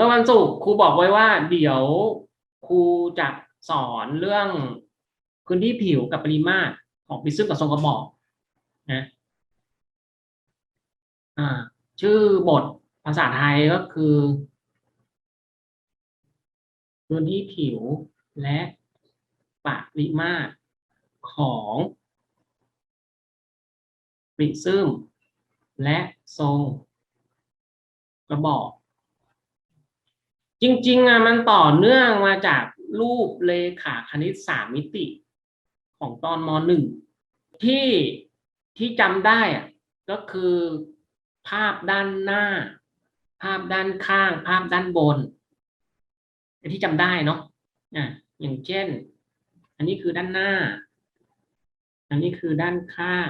มื่อวันศุกร์ครูบอกไว้ว่า เดี๋ยวครูจะสอนเรื่องพื้นที่ผิวกับปริมาตรของปิซึมกับทรงกระบอกนะอ่า ชื่อบทภาษาไทยก็คือพื้นที่ผิวและปริมาตรของปริซึมและทรงกระบอก จริง ๆอะมันต่อเนื่องมาจากรูปเลขาคณิตสามมิติของตอนมหนึ่งที่ที่จำได้อะก็คือภาพด้านหน้า ภาพด้านข้าง ภาพด้านบนที่จำได้เนาะอะอย่างเช่น อันนี้คือด้านหน้า อันนี้คือด้านข้าง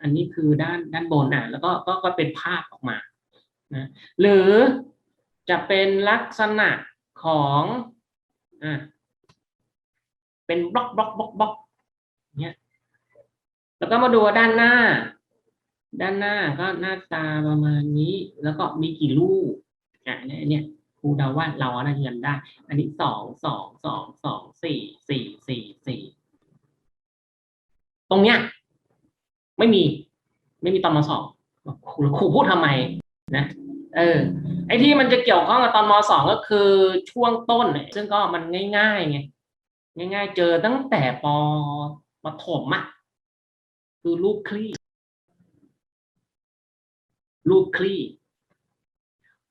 อันนี้คือด้านด้านบนอะแล้วก็ก็ก็เป็นภาพออกมานะหรือ จะเป็นลักษณะของอะเป็นบล็อกบล็อกบล็อกบล็อกเนี้ยแล้วก็มาดูด้านหน้า ด้านหน้าก็หน้าตาประมาณนี้ แล้วก็มีกี่ลูกอะเนี่ยเนี่ยครูเดาว่าเราน่าจะจำได้ อันนี้สองสองสองสองสี่สี่สี่สี่ตรงเนี้ยไม่มี ไม่มีตอนมาสอบครูครูพูดทำไมนะ เออไอ้ที่มันจะเกี่ยวข้องกับตอนมสองก็คือช่วงต้นเนี่ยซึ่งก็มันง่ายๆไงง่าย ๆ เจอตั้งแต่ปปฐมอะคือรูปคลี่รูปคลี่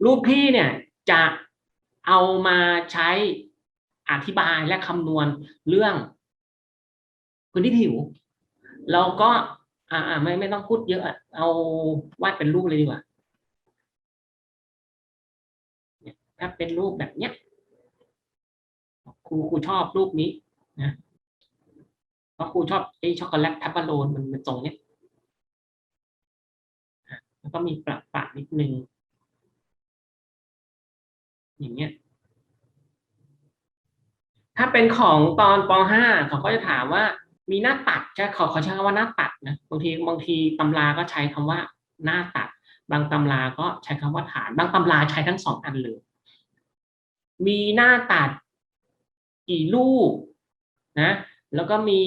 รูปคลี่เนี่ยจะเอามาใช้อธิบายและคำนวณเรื่องพื้นที่ผิวเราก็ อ่าไม่ไม่ต้องพูดเยอะเอาวาดเป็นรูปเลยดีกว่า ถ้าเป็นรูปแบบเนี้ยครูครูชอบรูปนี้นะเพราะครูชอบไอ้ช็อกโกแลตทับบาโลนมันมันทรงเนี้ยแล้วก็มีประปะนิดนึงอย่างเงี้ยถ้าเป็นของตอนป .5 เขาก็จะถามว่ามีหน้าตัดใช่เขาเขาใช้คำว่าหน้าตัดนะบางทีบางทีตำราก็ใช้คำว่าหน้าตัด บางตำราก็ใช้คำว่าฐาน บางตำราใช้ทั้งสองอันเลย มีหน้าตัดกี่ลูกนะแล้วก็มี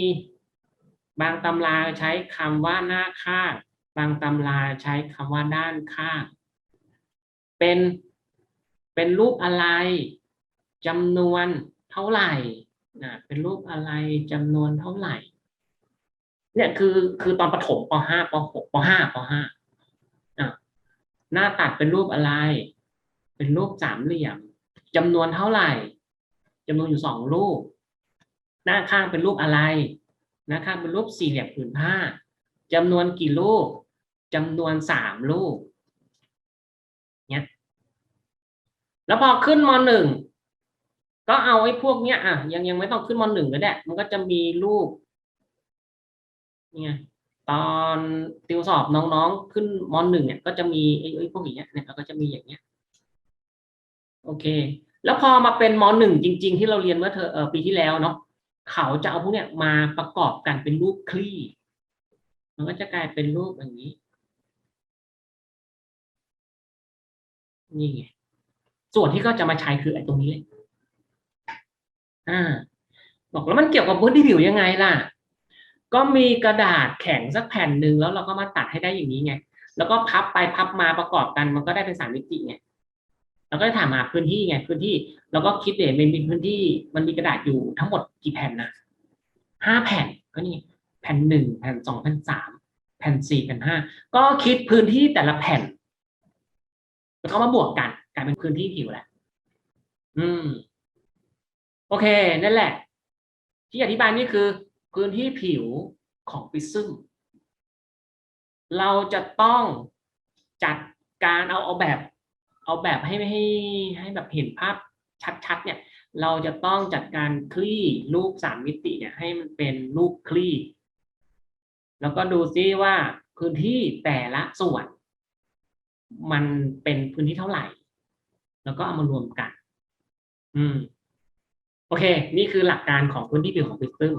บางตำราใช้คำว่าหน้าข้างบางตำราใช้คำว่าด้านข้าง เป็นเป็นรูปอะไรจำนวนเท่าไหร่นะเป็นรูปอะไรจำนวนเท่าไหร่ เนี่ยคือคือตอนประถมป .5 ป .6 ป .5 ป .5 หน้าตัดเป็นรูปอะไร เป็นรูปสามเหลี่ยม จำนวนเท่าไหร่จำนวนอยู่สองรูป หน้าข้างเป็นรูปอะไร หน้าข้างเป็นรูปสี่เหลี่ยมผืนผ้าจำนวนกี่รูปจำนวนสามรูปเนี่ยแล้วพอขึ้นมหนึ่งก็เอาไอ้พวกเนี้ยอะยังยังไม่ต้องขึ้นมหนึ่งก็ได้มันก็จะมีรูปนี่ไงตอนติวสอบน้องๆ ขึ้นมหนึ่งเนี่ยก็จะมีไอ้พวกอย่างเงี้ยเนี่ยก็จะมีอย่างเงี้ย โอเค แล้วพอมาเป็นมหนึ่งจริง ๆ ที่เราเรียนเมื่อเธอเออปีที่แล้วเนาะเขาจะเอาพวกเนี้ยมาประกอบกันเป็นรูปคลี่ มันก็จะกลายเป็นรูปอย่างนี้ นี่ไงส่วนที่เขาจะมาใช้คือไอ้ตรงนี้เลยอ่าบอกแล้วมันเกี่ยวกับพื้นที่ผิวยังไงล่ะ ก็มีกระดาษแข็งสักแผ่นหนึ่งแล้วเราก็มาตัดให้ได้อย่างนี้ไง แล้วก็พับไปพับมาประกอบกันมันก็ได้เป็นสามมิติไง เราก็จะถามหาพื้นที่ไงพื้นที่เราก็คิดเดี๋ยมันมีพื้นที่มันมีกระดาษอยู่ทั้งหมดกี่แผ่นนะห้าแผ่นก็นี่แผ่นหนึ่งแผ่นสองแผ่นสามแผ่นสี่แผ่นห้าก็คิดพื้นที่แต่ละแผ่นแล้วก็มาบวกกันกลายเป็นพื้นที่ผิวแหละอืม โอเคนั่นแหละ ที่อธิบายนี่คือพื้นที่ผิวของปิซึมเราจะต้องจัดการเอาเอาแบบ เอาแบบให้ให้ให้แบบเห็นภาพชัดๆ เนี่ย เราจะต้องจัดการคลี่รูปสามมิติเนี่ยให้มันเป็นรูปคลี่ แล้วก็ดูซิว่าพื้นที่แต่ละส่วน มันเป็นพื้นที่เท่าไหร่ แล้วก็เอามารวมกัน อืม โอเค นี่คือหลักการของพื้นที่ผิวของพิซึม